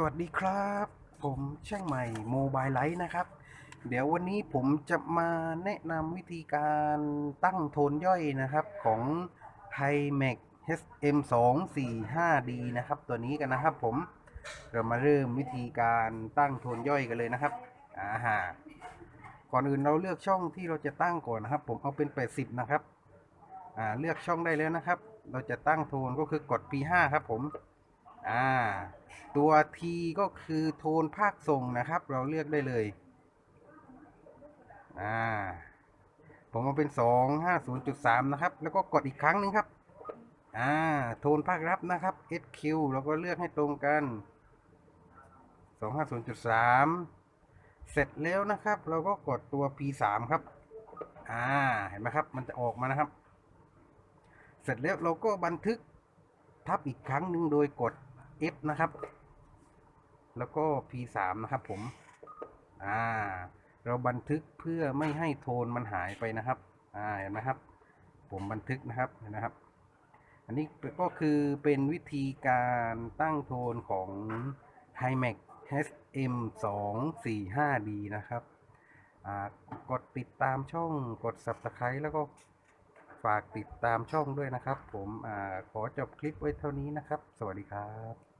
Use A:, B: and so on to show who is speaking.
A: สวัสดีครับ ผมช่างใหม่โมบายไลท์นะครับ เดี๋ยววันนี้ผมจะมาแนะนำวิธีการตั้งโทนย่อยนะครับของ h i m a x SM245D นะครับตัวนี้กันนะครับผมเรามาเริ่มวิธีการตั้งโทนย่อยกันเลยนะครับอ่าฮะก่อนอื่นเราเลือกช่องที่เราจะตั้งก่อนนะครับ ผมเอาเป็น 80 นะครับอ่าเลือกช่องได้แล้วนะครับ เราจะตั้งโทนก็คือกด P5 ครับผมอ่า ตัว T ก็คือโทนภาคส่งนะครับ เราเลือกได้เลย อ่า ผมเอาเป็น 250.3 นะครับ แล้วก็กดอีกครั้งหนึ่งครับ อ่า โทนภาครับนะครับ SQ เราก็เลือกให้ตรงกัน 250.3 เสร็จแล้วนะครับ เราก็กดตัว P3 ครับ อ่า เห็นไหมครับ มันจะออกมานะครับ เสร็จแล้วเราก็บันทึกทับอีกครั้งหนึ่งโดยกด F นะครับ แล้วก็ P3 นะครับผม อ่า เราบันทึกเพื่อไม่ให้โทนมันหายไปนะครับ อ่า เห็นไหมครับ ผมบันทึกนะครับเห็นนะครับ อันนี้ก็คือเป็นวิธีการตั้งโทนของ h i m a x SM 2 4 5 D นะครับ อ่า กดติดตามช่อง กด Subscribe แล้วก็ฝากติดตามช่องด้วยนะครับ ผม อ่า ขอจบคลิปไว้เท่านี้นะครับ สวัสดีครับ